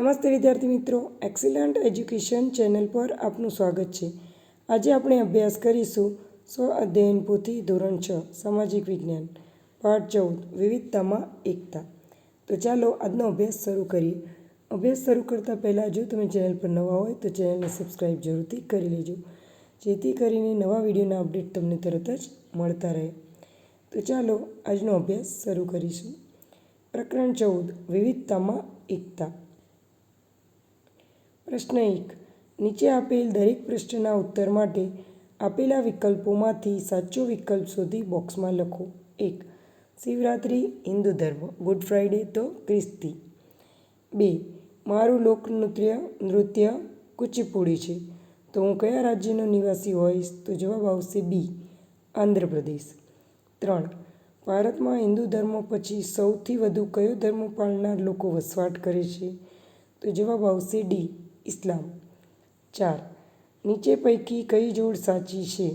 નમસ્તે વિદ્યાર્થી મિત્રો. એક્સિલન્ટ એજ્યુકેશન ચેનલ પર આપનું સ્વાગત છે. આજે આપણે અભ્યાસ કરીશું સ્વ અધ્યયન પોથી ધોરણ છ, સામાજિક વિજ્ઞાન, પાઠ ચૌદ, વિવિધતામાં એકતા. તો ચાલો આજનો અભ્યાસ શરૂ કરીએ. અભ્યાસ શરૂ કરતાં પહેલાં જો તમે ચેનલ પર નવા હોય તો ચેનલને સબસ્ક્રાઈબ જરૂરથી કરી લેજો. જેથી કરીને નવા વિડીયોના અપડેટ તમને તરત જ મળતા રહે. તો ચાલો આજનો અભ્યાસ શરૂ કરીશું. પ્રકરણ ચૌદ, વિવિધતામાં એકતા. પ્રશ્ન એક. નીચે આપેલ દરેક પ્રશ્નના ઉત્તર માટે આપેલા વિકલ્પોમાંથી સાચો વિકલ્પ શોધી બોક્સમાં લખો. એક. શિવરાત્રિ, હિન્દુ ધર્મ. ગુડ ફ્રાઇડે તો ખ્રિસ્તી. બે. મારું લોકનૃત્ય, નૃત્ય કુચીપુડી છે. તો હું કયા રાજ્યનો નિવાસી હોઈશ? તો જવાબ આવશે બી. આંધ્રપ્રદેશ. ત્રણ. ભારતમાં હિન્દુ ધર્મ પછી સૌથી વધુ કયો ધર્મ પાળનાર લોકો વસવાટ કરે છે? તો જવાબ આવશે ડી. ઇસ્લામ. ચાર, નીચે પૈકી કઈ જોડ સાચી છે?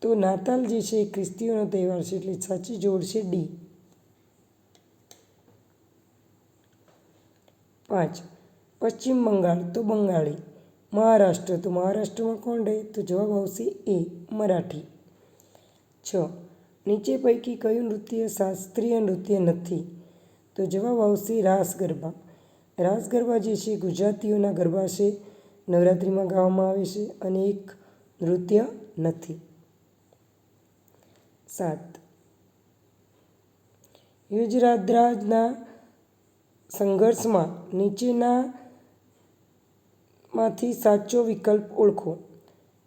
તો નાતાલ જે છે એ ખ્રિસ્તીઓનો તહેવાર છે એટલે સાચી જોડ છે ડી. પાંચ, પશ્ચિમ બંગાળ તો બંગાળી. મહારાષ્ટ્ર તો મહારાષ્ટ્રમાં કોણ રહે? તો જવાબ આવશે એ, મરાઠી. છ, નીચે પૈકી કયું નૃત્ય શાસ્ત્રીય નૃત્ય નથી? તો જવાબ આવશે રાસ ગરબા. રાસ ગરબા જે છે ગુજરાતીઓના ગરબા છે, નવરાત્રિમાં ગાવામાં આવે છે અને એક નૃત્ય નથી. સાત. યુજરાદ્રાજના સંઘર્ષમાં નીચેના માંથી સાચો વિકલ્પ ઓળખો.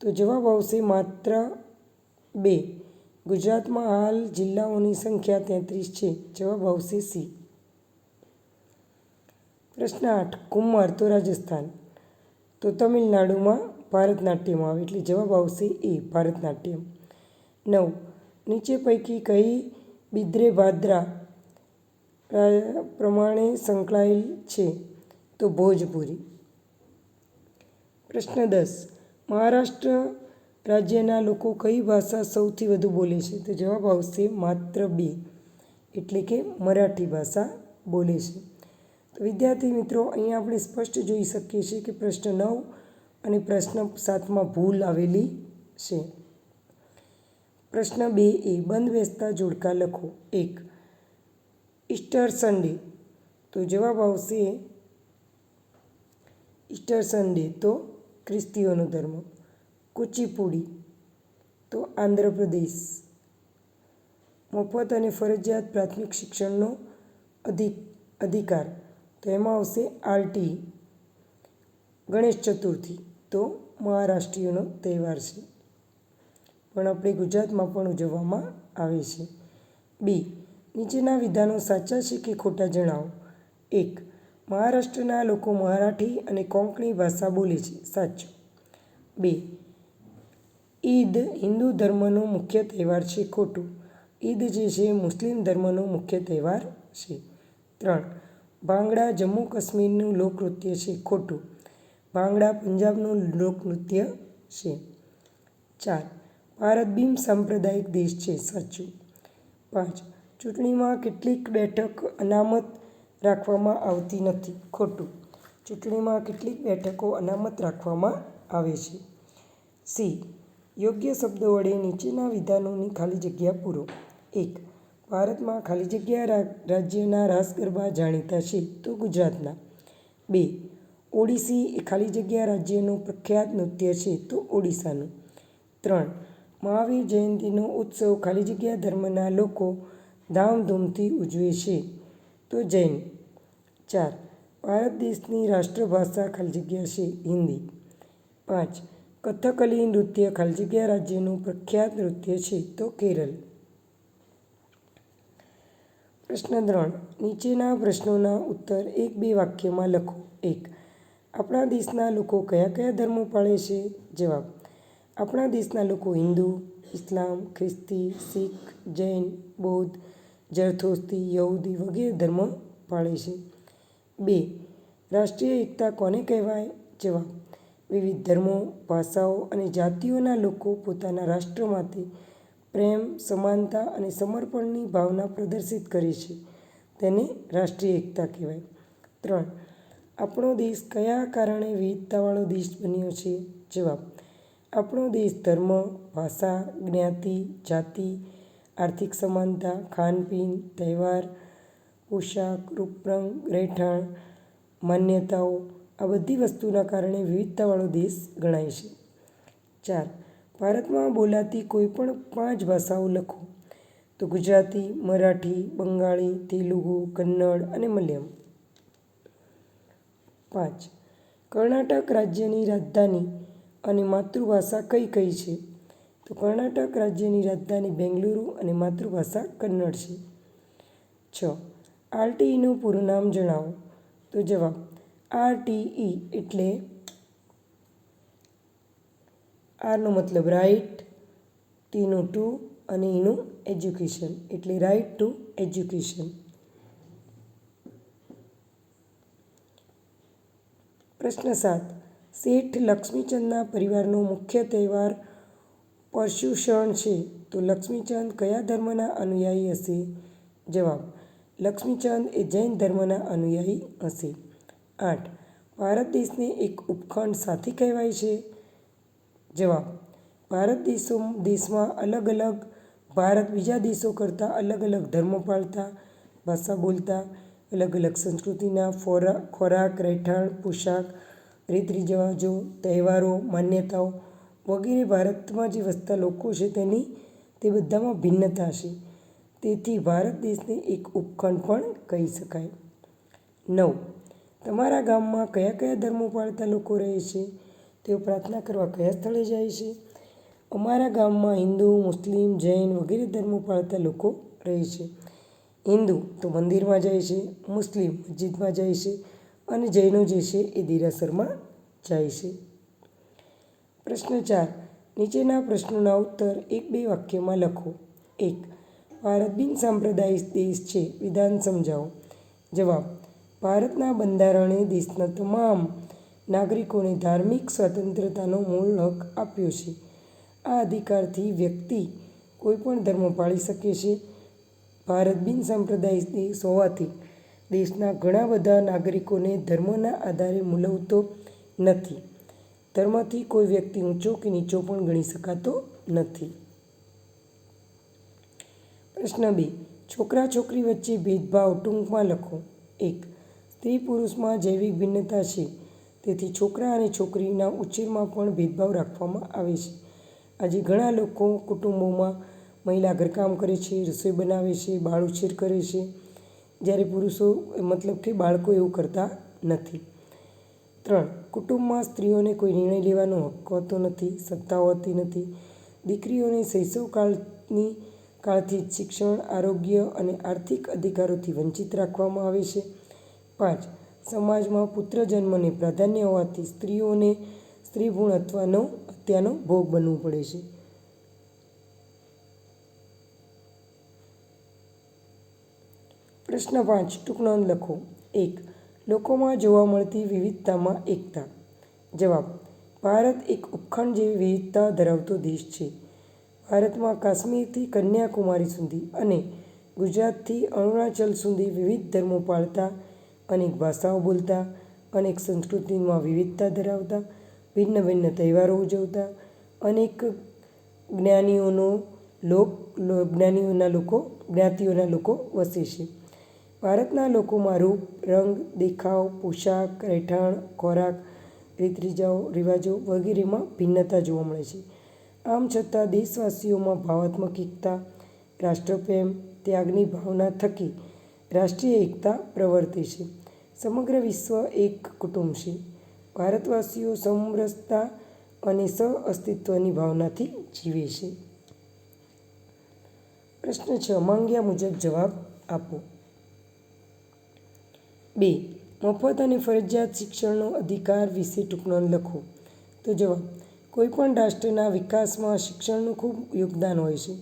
તો જવાબ આવશે માત્ર બે. ગુજરાતમાં હાલ જિલ્લાઓની સંખ્યા તેત્રીસ છે. જવાબ આવશે સી. પ્રશ્ન આઠ કુમાર તો રાજસ્થાન. તો તમિલનાડુમાં ભારતનાટ્યમ આવે, એટલે જવાબ આવશે એ, ભારતનાટ્યમ. નવ, નીચે પૈકી કઈ બિદ્રે ભાદ્રા પ્રમાણે સંકળાયેલ છે? તો ભોજપુરી. પ્રશ્ન દસ, મહારાષ્ટ્ર રાજ્યના લોકો કઈ ભાષા સૌથી વધુ બોલે છે? તો જવાબ આવશે માત્ર બે, એટલે કે મરાઠી ભાષા બોલે છે. તો વિદ્યાર્થી મિત્રો, અહીંયા આપણે સ્પષ્ટ જોઈ શકીએ છીએ કે પ્રશ્ન નવ અને પ્રશ્ન સાતમાં ભૂલ આવેલી છે. પ્રશ્ન બે એ, બંધ બેસતા જોડકા લખો. એક, ઈસ્ટર સન્ડે. તો જવાબ આવશે ઈસ્ટર સન્ડે, તો ખ્રિસ્તીઓનો ધર્મ. કુચીપુડી, તો આંધ્રપ્રદેશ. મફત અને ફરજિયાત પ્રાથમિક શિક્ષણનો અધિક, અધિકાર. તો એમાં આવશે આરટી ગણેશ ચતુર્થી તો મહારાષ્ટ્રીયનો તહેવાર છે. પણ આપણે ગુજરાતમાં પણ ઉજવવામાં આવે છે. બી, નીચેના વિધાનો સાચા છે કે ખોટા જણાવો? એક, મહારાષ્ટ્રના લોકો મરાઠી અને કોંકણી ભાષા બોલે છે. સાચું. બે, ઈદ હિન્દુ ધર્મનો મુખ્ય તહેવાર છે ખોટું. ઈદ જે છે મુસ્લિમ ધર્મનો મુખ્ય તહેવાર છે. ત્રણ ભાંગડા જમ્મુ કાશ્મીરનું લોકનૃત્ય છે, ખોટું. ભાંગડા પંજાબનું લોકનૃત્ય છે. ચાર, ભારત બિન સાંપ્રદાયિક દેશ છે, સાચું. પાંચ, ચૂંટણીમાં કેટલીક બેઠક અનામત રાખવામાં આવતી નથી, ખોટું. ચૂંટણીમાં કેટલીક બેઠકો અનામત રાખવામાં આવે છે. સી, યોગ્ય શબ્દો વડે નીચેના વિધાનોની ખાલી જગ્યા પૂરો. એક ભારતમાં ખાલી જગ્યા રાજ્યના રાસ ગરબા જાણીતા છે તો ગુજરાતના. બે, ઓડિસી એ ખાલી જગ્યા રાજ્યનું પ્રખ્યાત નૃત્ય છે તો ઓડિશાનું ત્રણ, મહાવીર જયંતિનો ઉત્સવ ખાલી જગ્યા ધર્મના લોકો ધામધૂમથી ઉજવે છે તો જૈન. ચાર, ભારત દેશની રાષ્ટ્રભાષા ખાલી જગ્યા છે હિન્દી. પાંચ, કથકલી નૃત્ય ખાલી જગ્યા રાજ્યનું પ્રખ્યાત નૃત્ય છે તો કેરળ પ્રશ્ન ત્રણ નીચેના પ્રશ્નોના ઉત્તર એક બે વાક્યમાં લખો. એક. આપણા દેશના લોકો કયા કયા ધર્મો પાળે છે? જવાબ. આપણા દેશના લોકો હિન્દુ, ઇસ્લામ, ખ્રિસ્તી, શીખ, જૈન, બૌદ્ધ જરથોસ્તી યહૂદી વગેરે ધર્મ પાળે છે. બે. રાષ્ટ્રીય એકતા કોને કહેવાય? જવાબ. વિવિધ ધર્મો, ભાષાઓ અને જાતિઓના લોકો પોતાના રાષ્ટ્ર માટે પ્રેમ, સમાનતા અને સમર્પણની ભાવના પ્રદર્શિત કરે છે. તેને રાષ્ટ્રીય એકતા કહેવાય. ત્રણ, આપણો દેશ કયા કારણે વિવિધતાવાળો દેશ બન્યો છે? જવાબ, આપણો દેશ ધર્મ, ભાષા, જ્ઞાતિ, જાતિ, આર્થિક સમાનતા, ખાનપીન, તહેવાર, પોશાક, રૂપરંગ, રહેઠાણ, માન્યતાઓ આ બધી વસ્તુના કારણે વિવિધતાવાળો દેશ ગણાય છે. ચાર ભારતમાં બોલાતી કોઈપણ પાંચ ભાષાઓ લખો. તો ગુજરાતી, મરાઠી, બંગાળી, તેલુગુ, કન્નડ અને મલયાલમ. પાંચ. કર્ણાટક રાજ્યની રાજધાની અને માતૃભાષા કઈ કઈ છે? તો કર્ણાટક રાજ્યની રાજધાની બેંગલુરુ અને માતૃભાષા કન્નડ છે. છ. આરટીઈનું પૂરું નામ જણાવો. તો જવાબ, આરટીઈ એટલે આરનો મતલબ રાઈટ ટીનું ટુ અને એનું એજ્યુકેશન એટલે રાઈટ ટુ એજ્યુકેશન પ્રશ્ન સાત. શેઠ લક્ષ્મીચંદના પરિવારનો મુખ્ય તહેવાર પરશુષણ છે. તો લક્ષ્મીચંદ કયા ધર્મના અનુયાયી હશે? જવાબ. લક્ષ્મીચંદ એ જૈન ધર્મના અનુયાયી હશે. આઠ. ભારત દેશને એક ઉપખંડ સાથી કહેવાય છે. જવાબ, ભારત દેશો દેશમાં અલગ અલગ, ભારત બીજા દેશો કરતાં અલગ અલગ ધર્મ પાળતા, ભાષા બોલતા, અલગ અલગ સંસ્કૃતિના ફોરા, ખોરાક, રહેઠાણ, પોશાક રીત રિવાજો તહેવારો, માન્યતાઓ વગેરે ભારતમાં જે વસતા લોકો છે તેની, તે બધામાં ભિન્નતા છે. તેથી ભારત દેશને એક ઉપખંડ પણ કહી શકાય. નવ, તમારા ગામમાં કયા કયા ધર્મો પાળતા લોકો રહે છે? તેઓ પ્રાર્થના કરવા કયા સ્થળે જાય છે? અમારા ગામમાં હિન્દુ, મુસ્લિમ, જૈન વગેરે ધર્મો પાળતા લોકો રહે છે. હિન્દુ તો મંદિરમાં જાય છે, મુસ્લિમ મસ્જિદમાં જાય છે અને જૈનો જે છે એ દેરાસરમાં જાય છે. પ્રશ્ન ચાર, નીચેના પ્રશ્નોના ઉત્તર એક બે વાક્યમાં લખો. એક, ભારત બિન સાંપ્રદાયિક દેશ છે, વિધાન સમજાવો. જવાબ, ભારતના બંધારણે દેશના તમામ નાગરિકોને ધાર્મિક સ્વતંત્રતાનો મૂળ હક આપ્યો છે. આ અધિકારથી વ્યક્તિ કોઈપણ ધર્મ પાળી શકે છે. ભારત બિન સાંપ્રદાયિક દેશ હોવાથી દેશના ઘણા બધા નાગરિકોને ધર્મના આધારે મૂલવતો નથી. ધર્મથી કોઈ વ્યક્તિ ઊંચો કે નીચો પણ ગણી શકાતો નથી. પ્રશ્ન બે. છોકરા છોકરી વચ્ચે ભેદભાવ ટૂંકમાં લખો. એક. સ્ત્રી પુરુષમાં જૈવિક ભિન્નતા છે. તેથી છોકરા અને છોકરીના ઉછેરમાં પણ ભેદભાવ રાખવામાં આવે છે. આજે ઘણા લોકો કુટુંબોમાં મહિલા ઘરકામ કરે છે, રસોઈ બનાવે છે, બાળ ઉછેર કરે છે. જ્યારે પુરુષો મતલબ કે બાળકો એવું કરતા નથી. ત્રણ, કુટુંબમાં સ્ત્રીઓને કોઈ નિર્ણય લેવાનો હક હોતો નથી, સત્તા હોતી નથી. દીકરીઓને શૈશવકાળની કાળથી શિક્ષણ, આરોગ્ય અને આર્થિક અધિકારોથી વંચિત રાખવામાં આવે છે. પાંચ સમાજમાં પુત્ર જન્મને પ્રાધાન્ય હોવાથી સ્ત્રીઓને સ્ત્રીભૂણ અથવાનો હત્યાનો ભોગ બનવું પડે છે. પ્રશ્ન પાંચ, ટૂંક લખો. એક, લોકોમાં જોવા મળતી વિવિધતામાં એકતા. જવાબ, ભારત એક ઉપખંડ જેવી વિવિધતા ધરાવતો દેશ છે. ભારતમાં કાશ્મીરથી કન્યાકુમારી સુધી અને ગુજરાતથી અરુણાચલ સુધી વિવિધ ધર્મો પાળતા અનેક ભાષાઓ બોલતા, અનેક સંસ્કૃતિમાં વિવિધતા ધરાવતા, ભિન્ન ભિન્ન તહેવારો ઉજવતા, અનેક જ્ઞાનીઓનો લોક જ્ઞાનીઓના લોકો, જ્ઞાતિઓના લોકો વસે છે. ભારતના લોકોમાં રૂપ, રંગ, દેખાવ, પોશાક, રહેઠાણ, ખોરાક રીત રિજાઓ રિવાજો વગેરેમાં ભિન્નતા જોવા મળે છે. આમ છતાં દેશવાસીઓમાં ભાવાત્મક એકતા, રાષ્ટ્રપ્રેમ, ત્યાગની ભાવના થકી રાષ્ટ્રીય એકતા પ્રવર્તે છે. સમગ્ર વિશ્વ એક કુટુંબ છે. ભારતવાસીઓ સમરસતા અને સહ અસ્તિત્વની ભાવનાથી જીવે છે. પ્રશ્ન છ, માંગ્યા મુજબ જવાબ આપો. બે, મફત અને ફરજિયાત શિક્ષણનો અધિકાર વિશે ટૂંક લખો. તો જવાબ, કોઈપણ રાષ્ટ્રના વિકાસમાં શિક્ષણનું ખૂબ યોગદાન હોય છે.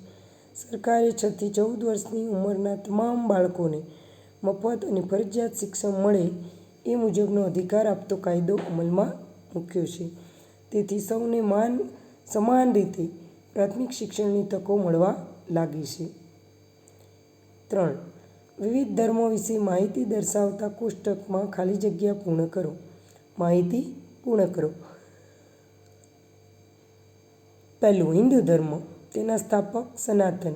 સરકારે છથી ચૌદ વર્ષની ઉંમરના તમામ બાળકોને મફત અને ફરજિયાત શિક્ષણ મળે એ મુજબનો અધિકાર આપતો કાયદો અમલમાં મૂક્યો છે. તેથી સૌને માન, સમાન રીતે પ્રાથમિક શિક્ષણની તકો મળવા લાગી છે. ત્રણ, વિવિધ ધર્મો વિશે માહિતી દર્શાવતા કોષ્ટકમાં ખાલી જગ્યા પૂર્ણ કરો. માહિતી પૂર્ણ કરો. પહેલું, હિન્દુ ધર્મ, તેના સ્થાપક સનાતન.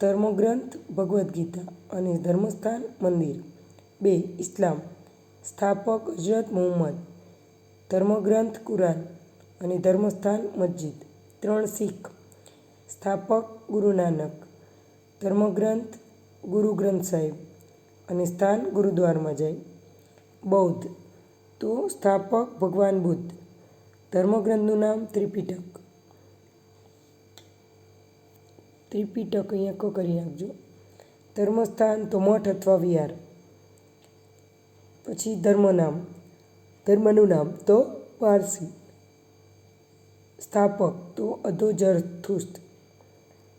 ધર્મગ્રંથ ભગવદ્ ગીતા અને ધર્મસ્થાન મંદિર. બે, ઇસ્લામ. સ્થાપક હજરત મુહમ્મદ. ધર્મગ્રંથ કુરાન અને ધર્મસ્થાન મસ્જિદ. ત્રણ, શીખ. સ્થાપક ગુરુ નાનક. ધર્મગ્રંથ ગુરુ ગ્રંથ સાહેબ અને સ્થાન ગુરુદ્વારમાં જાય. બૌદ્ધ. તો સ્થાપક ભગવાન બુદ્ધ. ધર્મગ્રંથનું નામ ત્રિપિટક. ત્રિપિટક અહીંયા ક કરી નાખજો. ધર્મસ્થાન તો મઠ અથવા વિહાર. પછી ધર્મનામ. ધર્મનું નામ તો પારસી. સ્થાપક તો અધોજરથુસ્ત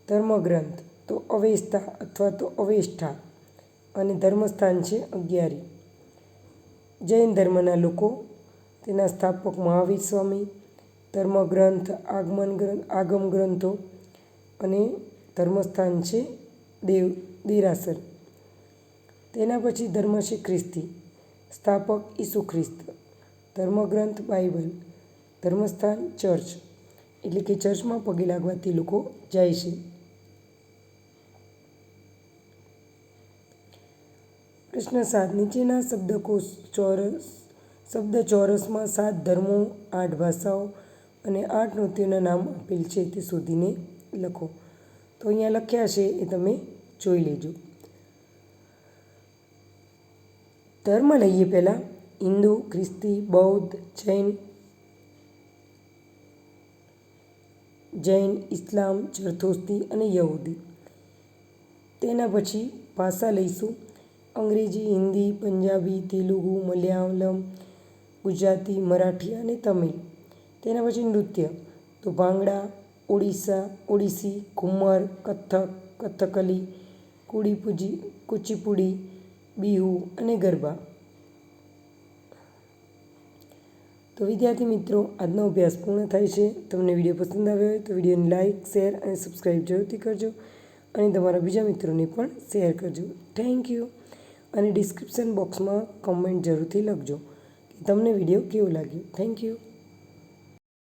ધર્મગ્રંથ તો અવેસ્તા અથવા તો અવેષ્ઠા. અને ધર્મસ્થાન છે અગિયારી. જૈન ધર્મના લોકો, તેના સ્થાપક મહાવીર સ્વામી, ધર્મગ્રંથ, આગમન ગ્રંથ, આગમ ગ્રંથો અને ધર્મસ્થાન છે દેવ દેરાસર. તેના પછી ધર્મ છે ખ્રિસ્તી. સ્થાપક ઈસુ ખ્રિસ્ત. ધર્મગ્રંથ બાઇબલ. ધર્મસ્થાન ચર્ચ. એટલે કે ચર્ચમાં પગે લાગવાથી લોકો જાય છે. પ્રશ્ન સાત. નીચેના શબ્દકોશ ચોરસ, શબ્દ ચોરસમાં સાત ધર્મો, આઠ ભાષાઓ અને આઠ નૃત્યોના નામ આપેલ છે તે શોધીને લખો. તો અહીંયા લખ્યા છે એ તમે જોઈ લેજો. ધર્મ લઈએ પહેલાં. હિન્દુ, ખ્રિસ્તી, બૌદ્ધ, જૈન જૈન, ઇસ્લામ, જરથોસ્તી અને યહૂદી. તેના પછી ભાષા લઈશું. અંગ્રેજી, હિન્દી, પંજાબી, તેલુગુ, મલયાલમ, ગુજરાતી, મરાઠી અને તમિલ. તેના પછી નૃત્ય. તો ભાંગડા ઓડિશા ઓડિસી ઘુમર, કથક, કથકલી, કુડીપુજી, કુચીપુડી, બિહુ અને ગરબા. તો વિદ્યાર્થી મિત્રો, આજનો અભ્યાસ પૂર્ણ થાય છે. તમને વીડિયો પસંદ આવ્યો હોય તો વિડીયોને લાઇક શેર અને સબસ્ક્રાઈબ જરૂરથી કરજો અને તમારા બીજા મિત્રોને પણ શેર કરજો. Thank you. અને ડિસ્ક્રિપ્શન બોક્સમાં કમેન્ટ જરૂરથી લખજો કે તમને વીડિયો કેવો લાગ્યો. Thank you.